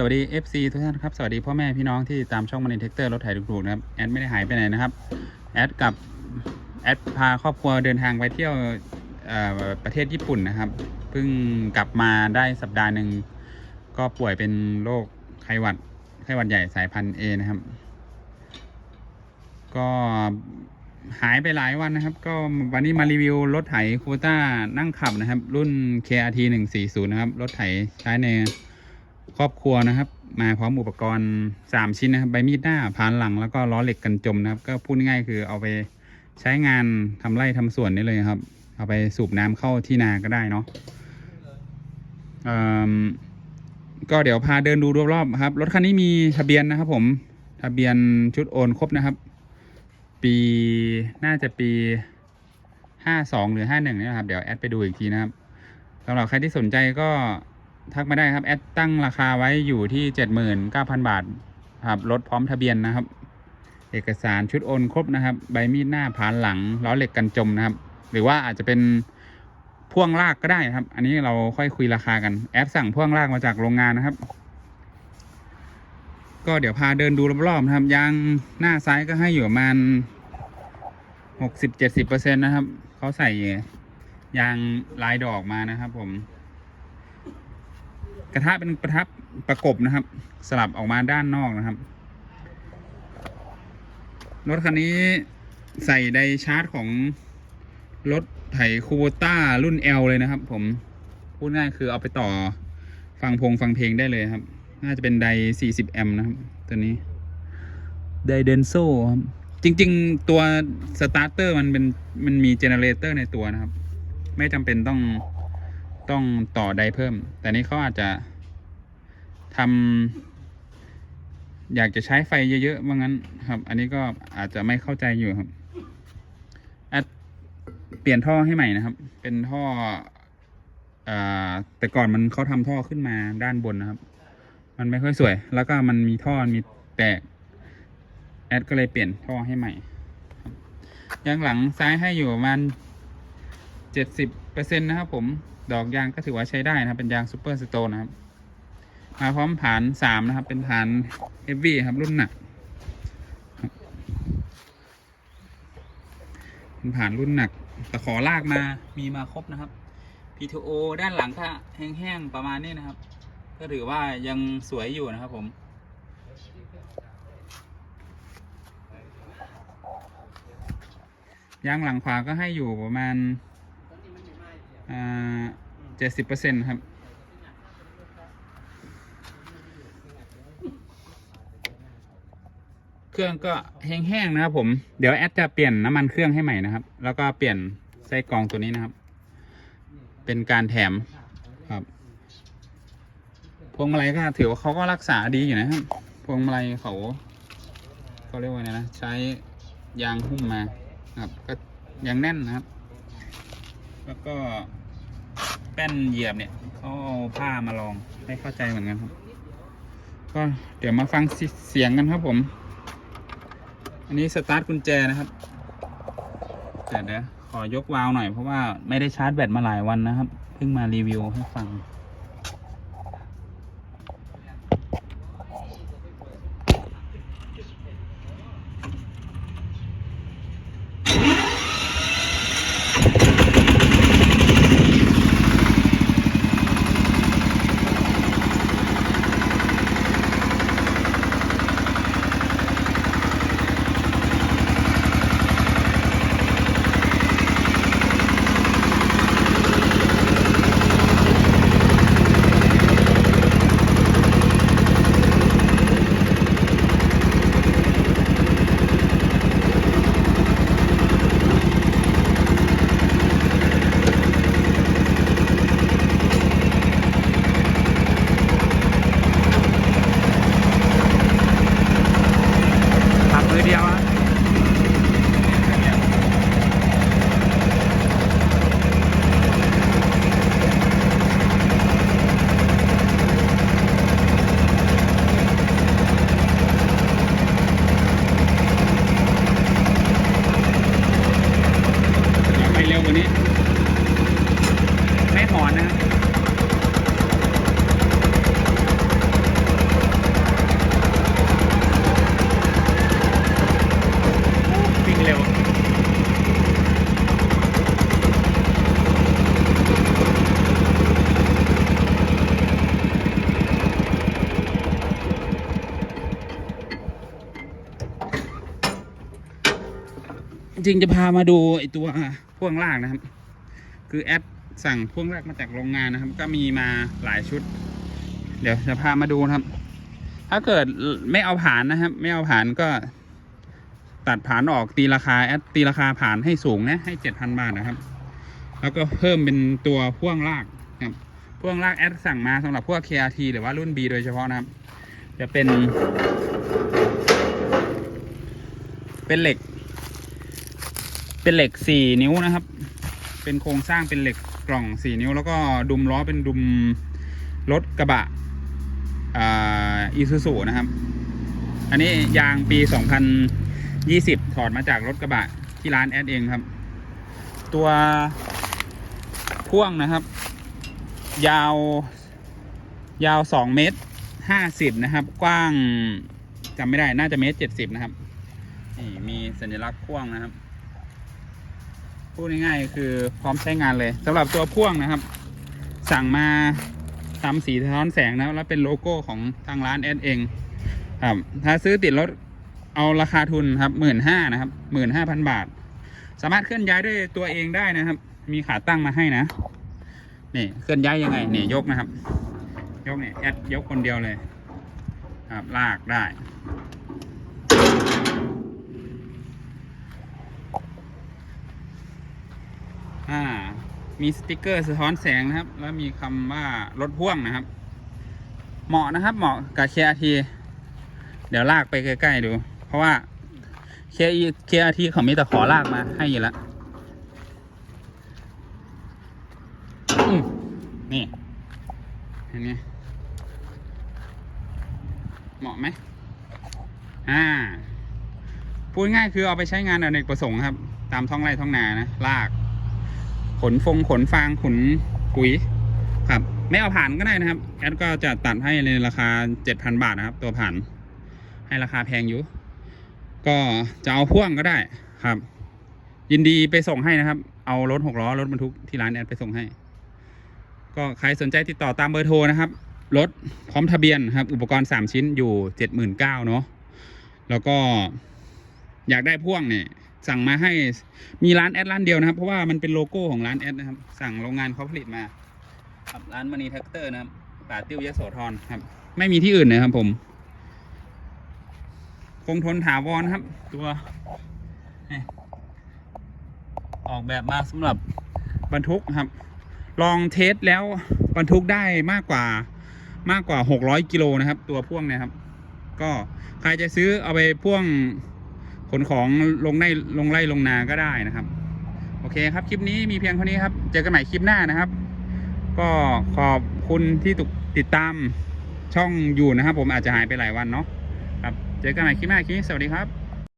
สวัสดี FC ทุกท่านครับ สวัสดีพ่อแม่พี่น้องที่ตามช่องมันเทคเตอร์รถไถถูกๆนะครับ แอดไม่ได้หายไปไหนนะครับ แอดกับแอดพาครอบครัวเดินทางไปเที่ยวประเทศญี่ปุ่นนะครับ เพิ่งกลับมาได้สัปดาห์หนึ่ง ก็ป่วยเป็นโรคไข้หวัด ไข้หวัดใหญ่สายพันธุ์ A นะครับ ก็หายไปหลายวันนะครับ ก็วันนี้มารีวิวรถไถคูต้านั่งขับนะครับ รุ่น KRT 140นะครับ รถไถใช้ใน ครอบครัวนะครับ มาพร้อมอุปกรณ์ 3 ชิ้นนะครับใบมีดหน้าพานหลังแล้วก็ล้อเหล็กกันจมนะครับ ก็พูดง่ายๆคือเอาไปใช้งานทำไร่ทำสวนได้เลยครับ เอาไปสูบน้ำเข้าที่นาก็ได้เนาะอืมก็เดี๋ยวพาเดินดูรอบๆครับ รถคันนี้มีทะเบียนนะครับผมทะเบียนชุดโอนครบนะครับ ปีน่าจะปีห้าสองหรือห้าหนึ่งนะครับ เดี๋ยวแอดไปดูอีกทีนะครับสำหรับใครที่สนใจก็ ทักมาได้ครับแอดตั้งราคาไว้อยู่ที่เจ็ดหมื่นเก้าพันบาทครับรถพร้อมทะเบียนนะครับ เอกสารชุดโอนครบนะครับ ใบมีดหน้าผานหลังล้อเหล็กกันจมนะครับ หรือว่าอาจจะเป็นพ่วงลากก็ได้ครับ อันนี้เราค่อยคุยราคากันแอดสั่งพ่วงลากมาจากโรงงานนะครับ ก็เดี๋ยวพาเดินดูรอบๆนะครับยางหน้าซ้ายก็ให้อยู่ประมาณหกสิบเจ็ดสิบเปอร์เซ็นต์นะครับเขาใส่ยางลายดอกมานะครับผม ระทะเป็นกระทะประกบนะครับ สลับออกมาด้านนอกนะครับ รถคันนี้ใส่ไดชาร์จของรถไถคูโบต้ารุ่น L เลยนะครับ ผมพูดง่ายคือเอาไปต่อฟังพงฟังเพลงได้เลยครับ น่าจะเป็นได 40 แอมป์นะครับ ตัวนี้ ไดเดนโซครับ จริง ๆ ตัวสตาร์เตอร์มันเป็นมันมีเจเนเรเตอร์ในตัวนะครับ ไม่จำเป็นต้อง ต้องต่อไดเพิ่ม แต่นี้เขาอาจจะทำอยากจะใช้ไฟเยอะๆว่างั้นครับ อันนี้ก็อาจจะไม่เข้าใจอยู่ครับแอดเปลี่ยนท่อให้ใหม่นะครับ เป็นท่ออ่าแต่ก่อนมันเขาทำท่อขึ้นมาด้านบนนะครับ มันไม่ค่อยสวย แล้วก็มันมีท่อมีแตก แอดก็เลยเปลี่ยนท่อให้ใหม่ครังหลังซ้ายให้อยู่ประมาณ เจ็ดสิบเปอร์เซ็นต์นะครับผมดอกยางก็ถือว่าใช้ได้นะครับเป็นยางซูเปอร์สโตนนะครับ มาพร้อมฐานสามนะครับ เป็นฐานเฮฟวีครับรุ่นหนักเป็นฐานรุ่นหนักแต่ขอลากมามีมาครบนะครับ PTO ด้านหลังก็แห้งๆประมาณนี้นะครับ ก็ถือว่ายังสวยอยู่นะครับผมยางหลังขวาก็ให้อยู่ประมาณ เจ็ดสิบเปอร์เซ็นต์ครับ เครื่องก็แห้งๆนะครับผม เดี๋ยวแอดจะเปลี่ยนน้ำมันเครื่องให้ใหม่นะครับ แล้วก็เปลี่ยนไส้กรองตัวนี้นะครับ เป็นการแถมครับ พวงมาลัยก็ถือว่าเขาก็รักษาดีอยู่นะครับ พวงมาลัยเขาเขาเรียกว่าไงนะ ใช้ยางหุ้มมาครับ ก็ยังแน่นนะครับ แล้วก็ ป้นเหยียบเนี่ยเขาเอาผ้ามาลองให้เข้าใจเหมือนกันครับ ก็เดี๋ยวมาฟังเสียงกันครับผม อันนี้สตาร์ทกุญแจนะครับแต่เดี๋ยวขอยกวาล์วหน่อยเพราะว่าไม่ได้ชาร์จแบตมาหลายวันนะครับ เพิ่งมารีวิวให้ฟัง จริงจะพามาดูไอตัวพ่วงล่างนะครับ คือแอป สั่งพ่วงลากมาจากโรงงานนะครับ ก็มีมาหลายชุด เดี๋ยวจะพามาดูนะครับ ถ้าเกิดไม่เอาผ่านนะครับ ไม่เอาผ่านก็ ตัดผ่านออกตีราคาแอดตีราคาผ่านให้สูงนะให้เจ็ดพันบาทนะครับ แล้วก็เพิ่มเป็นตัวพ่วงลากครับพ่วงลากแอดสั่งมาสำหรับพวก KRT หรือว่ารุ่น B โดยเฉพาะนะครับ จะเป็น เป็นเหล็ก เป็นเหล็กสี่นิ้วนะครับ เป็นโครงสร้างเป็นเหล็ก กล่องสี่นิ้ว แล้วก็ดุมล้อเป็นดุมรถกระบะอีซูซูนะครับ อันนี้ยางปี 2020 ถอดมาจากรถกระบะที่ร้านแอดเองครับ ตัวพ่วงนะครับ ยาวยาว 2 เมตร 50 นะครับ กว้างจำไม่ได้น่าจะเมตร 70 นะครับนี่มีสัญลักษณ์พ่วงนะครับ พูดง่ายๆคือพร้อมใช้งานเลยสำหรับตัวพ่วงนะครับ สั่งมาทำสีสะท้อนแสงนะแล้วเป็นโลโก้ของทางร้านแอดเองครับถ้าซื้อติดรถเอาราคาทุนครับหมื่นห้านะครับหมื่นห้าพันบาท สามารถเคลื่อนย้ายด้วยตัวเองได้นะครับ มีขาตั้งมาให้นะนี่เคลื่อนย้ายยังไงนี่ยกนะครับ ยกเนี่ยแอดยกคนเดียวเลย ครับลากได้ อ่า มีสติกเกอร์สะท้อนแสงนะครับ แล้วมีคำว่ารถพ่วงนะครับ เหมาะนะครับ เหมาะกับ KRT เดี๋ยวลากไปใกล้ๆดู เพราะว่า KRT KRT เขามีแต่ขอลากมาให้อยู่แล้วนี่เห็นไหมเหมาะไหมอ่า พูดง่ายคือเอาไปใช้งานอเนกประสงค์ครับ ตามท้องไร่ท้องนานะ ลาก ขนฟงขนฟางขนปุ๋ยครับ ไม่เอาผ่านก็ได้นะครับแอดก็จะตัดให้ในราคาเจ็ดพันบาทนะครับ ตัวผ่าน ให้ราคาแพงอยู่ ก็จะเอาพ่วงก็ได้ครับ ยินดีไปส่งให้นะครับ เอารถหกล้อรถบรรทุกที่ร้านแอดไปส่งให้ ก็ใครสนใจติดต่อตามเบอร์โทรนะครับรถพร้อมทะเบียนครับ อุปกรณ์สามชิ้นอยู่เจ็ดหมื่นเก้าเนาะแล้วก็อยากได้พ่วงเนี่ย สั่งมาให้มีร้านแอดร้านเดียวนะครับ เพราะว่ามันเป็นโลโก้ของร้านแอดนะครับ สั่งโรงงานเขาผลิตมาครับร้านมณีแท็กเตอร์นะครับป่าติ้วยโสธรครับ ไม่มีที่อื่นนะครับ ผมคงทนถาวรครับ ตัวออกแบบมาสำหรับบรรทุกครับ ลองเทสแล้วบรรทุกได้มากกว่ามากกว่า 600 กิโลนะครับ ตัวพ่วงเนี่ยครับ ก็ใครจะซื้อเอาไปพ่วง ขนของลงในลงไร่ลงนาก็ได้นะครับ โอเคครับคลิปนี้มีเพียงเท่านี้ครับ เจอกันใหม่คลิปหน้านะครับ ก็ขอบคุณที่ติดตามช่องอยู่นะครับ ผมอาจจะหายไปหลายวันเนาะครับเจอกันใหม่คลิปหน้าคลิปนี้สวัสดีครับ